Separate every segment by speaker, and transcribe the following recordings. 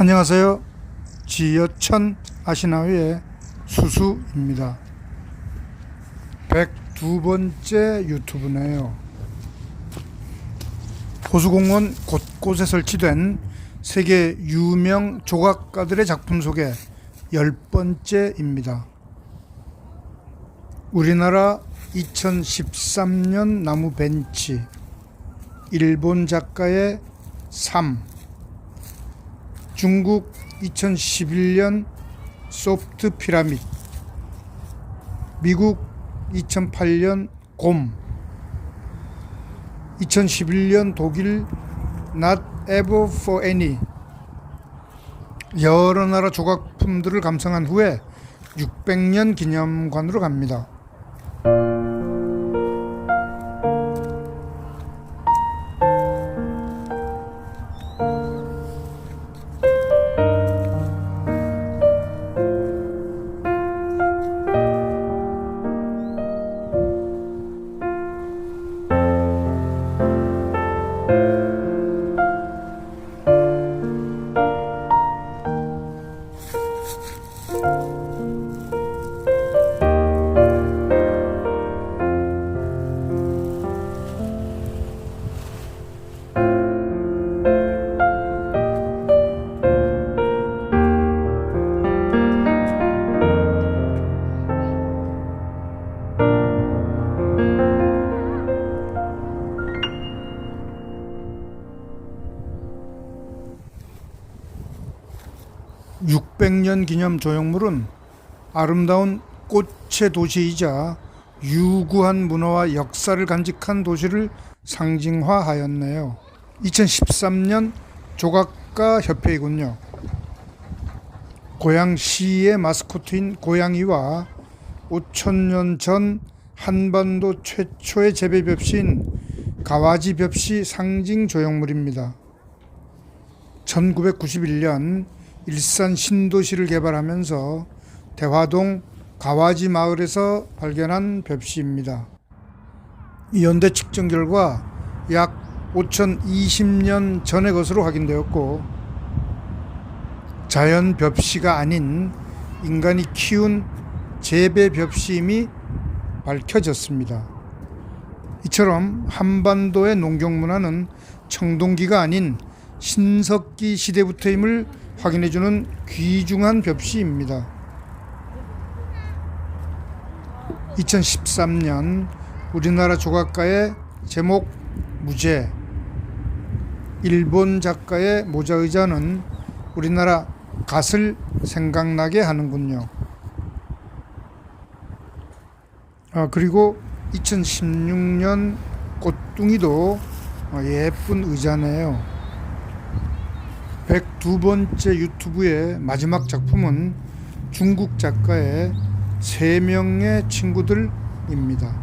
Speaker 1: 안녕하세요. 지여천 아시나위의 수수입니다. 102번째 유튜브네요. 호수공원 곳곳에 설치된 세계 유명 조각가들의 작품 소개 10번째입니다. 우리나라 2013년 나무 벤치 일본 작가의 삶 중국 2011년 소프트 피라밋 미국 2008년 곰 2011년 독일 Not Ever for Any 여러 나라 조각품들을 감상한 후에 600년 기념관으로 갑니다. Thank you. 600년 기념 조형물은 아름다운 꽃의 도시이자 유구한 문화와 역사를 간직한 도시를 상징화하였네요. 2013년 조각가 협회이군요. 고양시의 마스코트인 고양이와 5천년 전 한반도 최초의 재배 벽시인 가와지 벽시 상징 조형물입니다. 1991년 일산 신도시를 개발하면서 대화동 가와지 마을에서 발견한 벽시입니다. 연대 측정 결과 약 5020년 전의 것으로 확인되었고 자연 벽시가 아닌 인간이 키운 재배 벽시임이 밝혀졌습니다. 이처럼 한반도의 농경 문화는 청동기가 아닌 신석기 시대부터임을 확인해주는 귀중한 벽시입니다. 2013년 우리나라 조각가의 제목 무제 일본 작가의 모자의자는 우리나라 갓을 생각나게 하는군요. 아, 그리고 2016년 꽃둥이도 어, 예쁜 의자네요. 102번째 유튜브의 마지막 작품은 중국 작가의 세 명의 친구들입니다.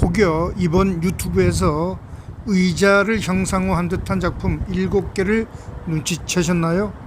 Speaker 1: 혹여 이번 유튜브에서 의자를 형상화한 듯한 작품 7개를 눈치채셨나요?